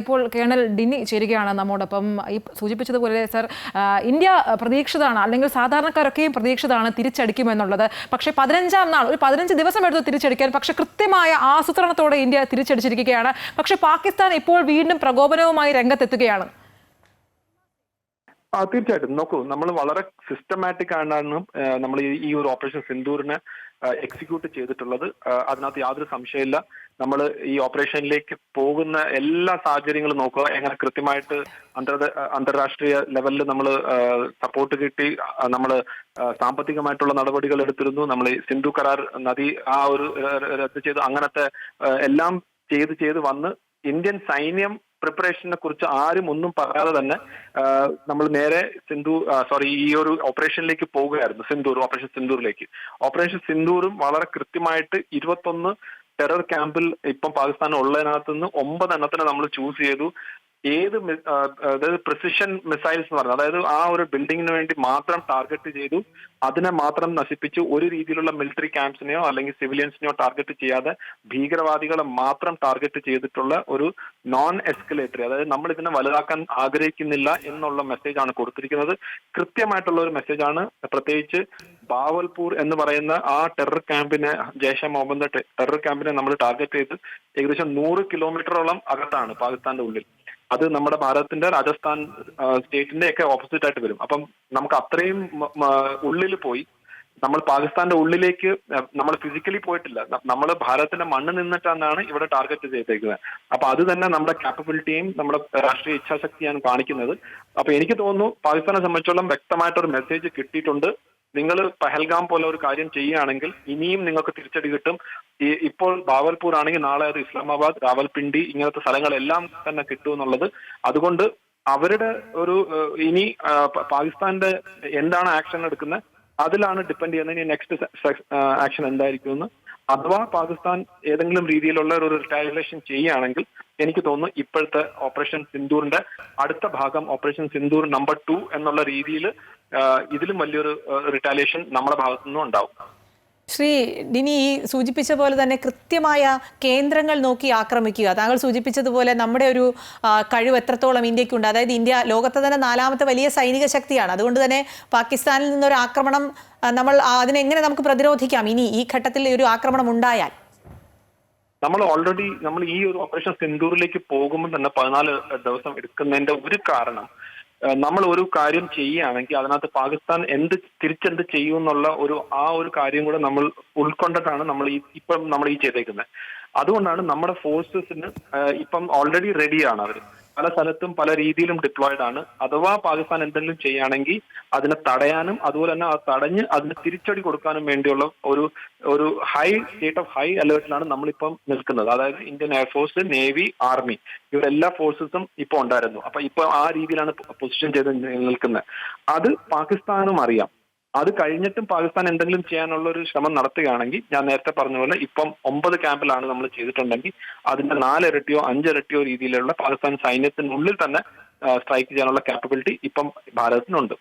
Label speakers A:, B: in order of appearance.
A: ഇപ്പോൾ കേണൽ ഡിനി ചേരുകയാണ് നമ്മോടൊപ്പം. ഈ സൂചിപ്പിച്ചതുപോലെ സർ ഇന്ത്യ പ്രതീക്ഷിതാണ് അല്ലെങ്കിൽ സാധാരണക്കാരൊക്കെയും പ്രതീക്ഷിതാണ് തിരിച്ചടിക്കുമെന്നുള്ളത്. പക്ഷേ പതിനഞ്ചാം നാൾ ഒരു പതിനഞ്ച് ദിവസം എടുത്ത് തിരിച്ചടിക്കാൻ പക്ഷെ കൃത്യമായ ആസൂത്രണത്തോടെ ഇന്ത്യ തിരിച്ചടിച്ചിരിക്കുകയാണ്. പക്ഷേ പാകിസ്ഥാൻ ഇപ്പോൾ വീണ്ടും പ്രകോപനവുമായി രംഗത്തെത്തുകയാണ്.
B: ആ തീർച്ചയായിട്ടും. നോക്കൂ നമ്മൾ വളരെ സിസ്റ്റമാറ്റിക് ആണ് നമ്മൾ ഈ ഒരു ഓപ്പറേഷൻ സിന്ദൂറിനെ എക്സിക്യൂട്ട് ചെയ്തിട്ടുള്ളത്. അതിനകത്ത് യാതൊരു സംശയമില്ല നമ്മൾ ഈ ഓപ്പറേഷനിലേക്ക് പോകുന്ന എല്ലാ സാഹചര്യങ്ങളും നോക്കുക. എങ്ങനെ കൃത്യമായിട്ട് അന്തർ അന്താരാഷ്ട്രീയ ലെവലിൽ നമ്മൾ സപ്പോർട്ട് കിട്ടി നമ്മൾ സാമ്പത്തികമായിട്ടുള്ള നടപടികൾ എടുത്തിരുന്നു. നമ്മൾ സിന്ധു കരാർ നദി ആ ഒരു രദ്ദ ചെയ്തു. അങ്ങനത്തെ എല്ലാം ചെയ്ത് ചെയ്ത് വന്ന് ഇന്ത്യൻ സൈന്യം പ്രിപ്പറേഷനെ കുറിച്ച് ആരും ഒന്നും പറയാതെ തന്നെ നമ്മൾ നേരെ സിന്ധു സോറി ഈ ഒരു ഓപ്പറേഷനിലേക്ക് പോവുകയായിരുന്നു സിന്ധൂർ ഓപ്പറേഷൻ സിന്ധൂറിലേക്ക് ഓപ്പറേഷൻ സിന്ധൂറും വളരെ കൃത്യമായിട്ട് ഇരുപത്തൊന്ന് ടെറർ ക്യാമ്പിൽ ഇപ്പം പാകിസ്ഥാൻ ഉള്ളതിനകത്ത് നിന്ന് ഒമ്പതെണ്ണത്തിനെ നമ്മൾ ചൂസ് ചെയ്തു. ഏത് അതായത് പ്രിസിഷൻ മിസൈൽസ് എന്ന് പറയുന്നത് അതായത് ആ ഒരു ബിൽഡിങ്ങിന് വേണ്ടി മാത്രം ടാർഗറ്റ് ചെയ്തു അതിനെ മാത്രം നശിപ്പിച്ചു ഒരു രീതിയിലുള്ള മിലിറ്ററി ക്യാമ്പ്സിനെയോ അല്ലെങ്കിൽ സിവിലിയൻസിനെയോ ടാർഗറ്റ് ചെയ്യാതെ ഭീകരവാദികളെ മാത്രം ടാർഗറ്റ് ചെയ്തിട്ടുള്ള ഒരു നോൺ എസ്കലേറ്ററി അതായത് നമ്മൾ ഇതിനെ വലുതാക്കാൻ ആഗ്രഹിക്കുന്നില്ല എന്നുള്ള മെസ്സേജ് ആണ് കൊടുത്തിരിക്കുന്നത്. കൃത്യമായിട്ടുള്ള ഒരു മെസ്സേജാണ് പ്രത്യേകിച്ച് ബാവൽപൂർ എന്ന് പറയുന്ന ആ ടെറർ ക്യാമ്പിനെ ജയ്ഷ മുഹമ്മദ് ടെറർ ക്യാമ്പിനെ നമ്മൾ ടാർഗറ്റ് ചെയ്ത് ഏകദേശം നൂറ് കിലോമീറ്ററോളം അകത്താണ് പാകിസ്ഥാന്റെ ഉള്ളിൽ. അത് നമ്മുടെ ഭാരതത്തിന്റെ രാജസ്ഥാൻ സ്റ്റേറ്റിന്റെ ഒക്കെ ഓപ്പോസിറ്റ് ആയിട്ട് വരും. അപ്പം നമുക്ക് അത്രയും ഉള്ളിൽ പോയി നമ്മൾ പാകിസ്ഥാന്റെ ഉള്ളിലേക്ക് നമ്മൾ ഫിസിക്കലി പോയിട്ടില്ല. നമ്മൾ ഭാരതത്തിന്റെ മണ്ണ് നിന്നിട്ടാണ് ഇവിടെ ടാർഗറ്റ് ചെയ്തേക്കുന്നത്. അപ്പൊ അത് തന്നെ നമ്മുടെ കാപ്പബിലിറ്റിയും നമ്മുടെ രാഷ്ട്രീയ ഇച്ഛാശക്തിയാണ് കാണിക്കുന്നത്. അപ്പൊ എനിക്ക് തോന്നുന്നു പാകിസ്ഥാനെ സംബന്ധിച്ചോളം വ്യക്തമായിട്ടൊരു മെസ്സേജ് കിട്ടിയിട്ടുണ്ട്. നിങ്ങൾ പഹൽഗാം പോലെ ഒരു കാര്യം ചെയ്യുകയാണെങ്കിൽ ഇനിയും നിങ്ങൾക്ക് തിരിച്ചടി കിട്ടും. ഈ ഇപ്പോൾ ബാവൽപൂർ ആണെങ്കിൽ നാളെ അത് ഇസ്ലാമാബാദ് രാവൽപിണ്ടി ഇങ്ങനത്തെ സ്ഥലങ്ങളെല്ലാം തന്നെ കിട്ടും എന്നുള്ളത്. അതുകൊണ്ട് അവരുടെ ഒരു ഇനി പാകിസ്ഥാന്റെ എന്താണ് ആക്ഷൻ എടുക്കുന്നത്? അതിലാണ് ഡിപ്പെൻഡ് ചെയ്യുന്നത്. ഇനി നെക്സ്റ്റ് ആക്ഷൻ എന്തായിരിക്കും എന്ന് അഥവാ പാകിസ്ഥാൻ ഏതെങ്കിലും രീതിയിലുള്ള ഒരു റിട്ടാലിയേഷൻ ചെയ്യുകയാണെങ്കിൽ എനിക്ക് തോന്നുന്നു ഇപ്പോഴത്തെ ഓപ്പറേഷൻ സിന്ദൂറിന്റെ അടുത്ത ഭാഗം ഓപ്പറേഷൻ സിന്ദൂർ നമ്പർ ടു എന്നുള്ള രീതിയിൽ ഇതിലും വലിയൊരു റിട്ടാലിയേഷൻ നമ്മുടെ ഭാഗത്തു നിന്നും ഉണ്ടാവും.
C: ശ്രീ ഡിനി ഈ സൂചിപ്പിച്ച പോലെ തന്നെ കൃത്യമായ കേന്ദ്രങ്ങൾ നോക്കി ആക്രമിക്കുക. താങ്കൾ സൂചിപ്പിച്ചതുപോലെ നമ്മുടെ ഒരു കഴിവ് എത്രത്തോളം ഇന്ത്യക്കുണ്ട്. അതായത് ഇന്ത്യ ലോകത്തെ തന്നെ നാലാമത്തെ വലിയ സൈനിക ശക്തിയാണ്. അതുകൊണ്ട് തന്നെ പാകിസ്ഥാനിൽ നിന്നൊരു ആക്രമണം നമ്മൾ അതിനെ അതിനെങ്ങനെ നമുക്ക് പ്രതിരോധിക്കാം? ഇനി ഈ ഘട്ടത്തിൽ ഒരു ആക്രമണം ഉണ്ടായാൽ.
B: നമ്മൾ ഓൾറെഡി നമ്മൾ ഈ ഒരു ഓപ്പറേഷൻ സിന്ദൂറിലേക്ക് പോകുമ്പോൾ തന്നെ പതിനാല് ദിവസം എടുക്കുന്നതിന്റെ ഒരു കാരണം നമ്മൾ ഒരു കാര്യം ചെയ്യുകയാണെങ്കിൽ അതിനകത്ത് പാകിസ്ഥാൻ എന്ത് തിരിച്ചെന്ത് ചെയ്യും എന്നുള്ള ഒരു ആ ഒരു കാര്യം കൂടെ നമ്മൾ ഉൾക്കൊണ്ടിട്ടാണ് നമ്മൾ ഈ ഇപ്പം നമ്മൾ ഈ ചെയ്തേക്കുന്നത്. അതുകൊണ്ടാണ് നമ്മുടെ ഫോഴ്സസിന് ഇപ്പം ഓൾറെഡി റെഡിയാണ് അവർ പല സ്ഥലത്തും പല രീതിയിലും ഡിപ്ലോയിഡ് ആണ്. അഥവാ പാകിസ്ഥാൻ എന്തെങ്കിലും ചെയ്യുകയാണെങ്കിൽ അതിനെ തടയാനും അതുപോലെ തന്നെ അത് തടഞ്ഞ് അതിന് തിരിച്ചടി കൊടുക്കാനും വേണ്ടിയുള്ള ഒരു ഒരു ഹൈ സ്റ്റേറ്റ് ഓഫ് ഹൈ അലേർട്ടിലാണ് നമ്മളിപ്പം നിൽക്കുന്നത്. അതായത് Indian air force navy army ഇവരെല്ലാ ഫോഴ്സസും ഇപ്പോൾ ഉണ്ടായിരുന്നു. അപ്പൊ ഇപ്പൊ ആ രീതിയിലാണ് പൊസിഷൻ ചെയ്ത് നിൽക്കുന്നത്. അത് പാകിസ്ഥാനും അറിയാം. അത് കഴിഞ്ഞിട്ടും പാകിസ്ഥാൻ എന്തെങ്കിലും ചെയ്യാനുള്ള ഒരു ശ്രമം നടത്തുകയാണെങ്കിൽ ഞാൻ നേരത്തെ പറഞ്ഞ പോലെ ഇപ്പം ഒമ്പത് ക്യാമ്പിലാണ് നമ്മൾ ചെയ്തിട്ടുണ്ടെങ്കിൽ അതിന്റെ നാലിരട്ടിയോ അഞ്ചിരട്ടിയോ രീതിയിലുള്ള പാകിസ്ഥാൻ സൈന്യത്തിനുള്ളിൽ തന്നെ സ്ട്രൈക്ക് ചെയ്യാനുള്ള കാപ്പബിലിറ്റി ഇപ്പം ഭാരതത്തിനുണ്ട്.